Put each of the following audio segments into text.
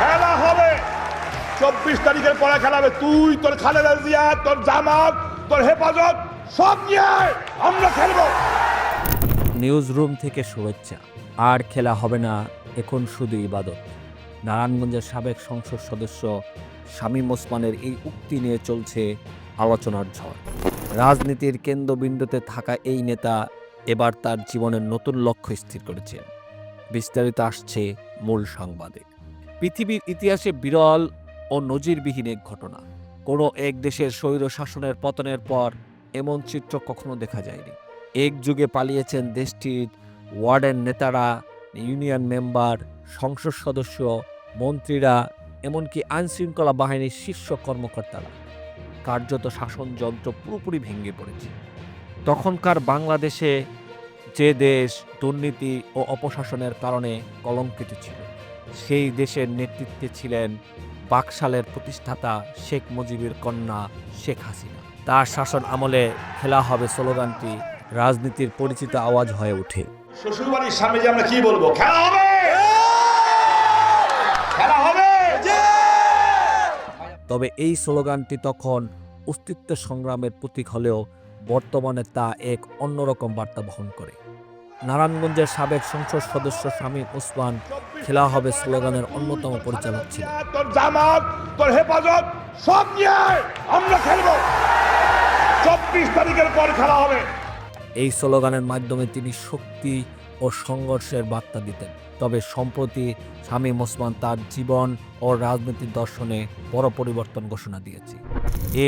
খেলা হবে। চব্বিশ তারিখের পরে খেলা হবে তুই, তোর খালেদা জিয়া, তোর জামাত, তোর হেফাজত, সব নিয়ে আমরা খেলব। নিউজ রুম থেকে শুভেচ্ছা। আর খেলা হবে না, এখন শুধু ইবাদত। নারায়ণগঞ্জের সাবেক সংসদ সদস্য শামীম ওসমানের এই উক্তি নিয়ে চলছে আলোচনার ঝড়। রাজনীতির কেন্দ্রবিন্দুতে থাকা এই নেতা এবার তার জীবনের নতুন লক্ষ্য স্থির করেছেন বিস্তারিত আসছে মূল সংবাদে পৃথিবীর ইতিহাসে বিরল ও নজিরবিহীন এক ঘটনা। কোনো এক দেশের স্বৈর শাসনের পতনের পর এমন চিত্র কখনো দেখা যায়নি। এক যুগে পালিয়েছেন দেশটির ওয়ার্ডের নেতারা, ইউনিয়ন মেম্বার, সংসদ সদস্য, মন্ত্রীরা, এমনকি আইনশৃঙ্খলা বাহিনীর শীর্ষ কর্মকর্তারা। কার্যত শাসনযন্ত্র পুরোপুরি ভেঙে পড়েছে। তখনকার বাংলাদেশে যে দেশ দুর্নীতি ও অপশাসনের কারণে কলঙ্কিত ছিল সেই দেশের নেতৃত্বে ছিলেন বাকশালের প্রতিষ্ঠাতা শেখ মুজিবের কন্যা শেখ হাসিনা। তার শাসন আমলে খেলা হবে স্লোগানটি রাজনীতির পরিচিত আওয়াজ হয়ে ওঠে। শ্বশুরবাড়ির সামনে যে আমরা কি বলব? খেলা হবে! খেলা হবে! তবে এই স্লোগানটি তখন অস্তিত্ব সংগ্রামের প্রতীক হলেও বর্তমানে তা এক অন্যরকম বার্তা বহন করে। নারায়ণগঞ্জের সাবেক সংসদ সদস্য শামীম ওসমান খেলা হবে স্লোগানের অন্যতম পরিচালক ছিলেন। তোর জামাত তোর হেফাজত সব নিয়ে আমরা খেলব। চব্বিশ তারিখের পর খেলা হবে। এই স্লোগানের মাধ্যমে তিনি শক্তি ও সংঘর্ষের বার্তা দিতেন। তবে সম্প্রতি শামীম ওসমান তার জীবন ও রাজনৈতিক দর্শনে বড় পরিবর্তন ঘোষণা দিয়েছে।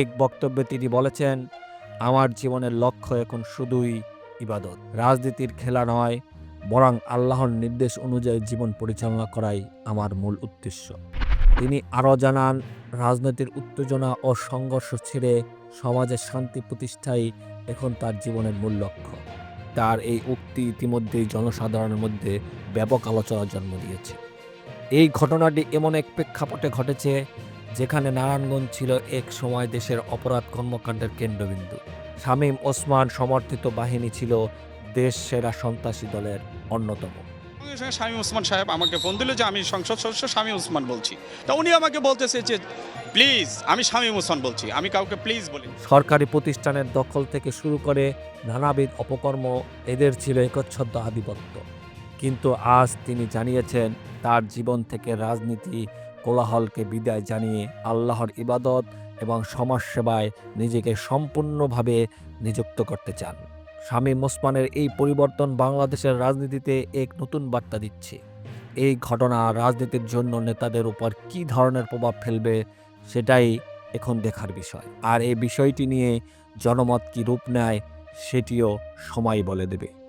এক বক্তব্যে তিনি বলেছেন, আমার জীবনের লক্ষ্য এখন শুধুই ইবাদত। রাজনীতির খেলা নয়, বরং আল্লাহর নির্দেশ অনুযায়ী জীবন পরিচালনা করাই আমার মূল উদ্দেশ্য। তিনি আরও জানান, রাজনীতির উত্তেজনা ও সংঘর্ষ ছেড়ে সমাজের শান্তি প্রতিষ্ঠাই এখন তার জীবনের মূল লক্ষ্য। তার এই উক্তি ইতিমধ্যেই জনসাধারণের মধ্যে ব্যাপক আলোচনার জন্ম দিয়েছে। এই ঘটনাটি এমন এক প্রেক্ষাপটে ঘটেছে যেখানে নারায়ণগঞ্জ ছিল এক সময় দেশের অপরাধ কর্মকাণ্ডের কেন্দ্রবিন্দু। শামীম ওসমান সমর্থিত বাহিনী ছিল দেশ সেরা সন্ত্রাসী দলের অন্যতম। সঙ্গে স্বামী ওসমান সাহেব আমাকে ফোন দিল যে আমি সংসদ সদস্য স্বামী ওসমান বলছি। তা উনি আমাকে বলতেছে যে প্লিজ আমি স্বামী ওসমান বলছি, আমি কাউকে প্লিজ বলি সরকারি প্রতিষ্ঠানের দখল থেকে শুরু করে নানাবিধ অপকর্ম এদের ছিল একচ্ছদ্র আধিপত্য। কিন্তু আজ তিনি জানিয়েছেন, তার জীবন থেকে রাজনীতি কোলাহলকে বিদায় জানিয়ে আল্লাহর ইবাদত এবং সমাজসেবায় নিজেকে সম্পূর্ণভাবে নিযুক্ত করতে চান। স্বামী ওসমানের এই পরিবর্তন বাংলাদেশের রাজনীতিতে এক নতুন বার্তা দিচ্ছে। এই ঘটনা রাজনীতির জন্য নেতাদের উপর কী ধরনের প্রভাব ফেলবে সেটাই এখন দেখার বিষয়। আর এই বিষয়টি নিয়ে জনমত কি রূপ নেয় সেটিও সময় বলে দেবে।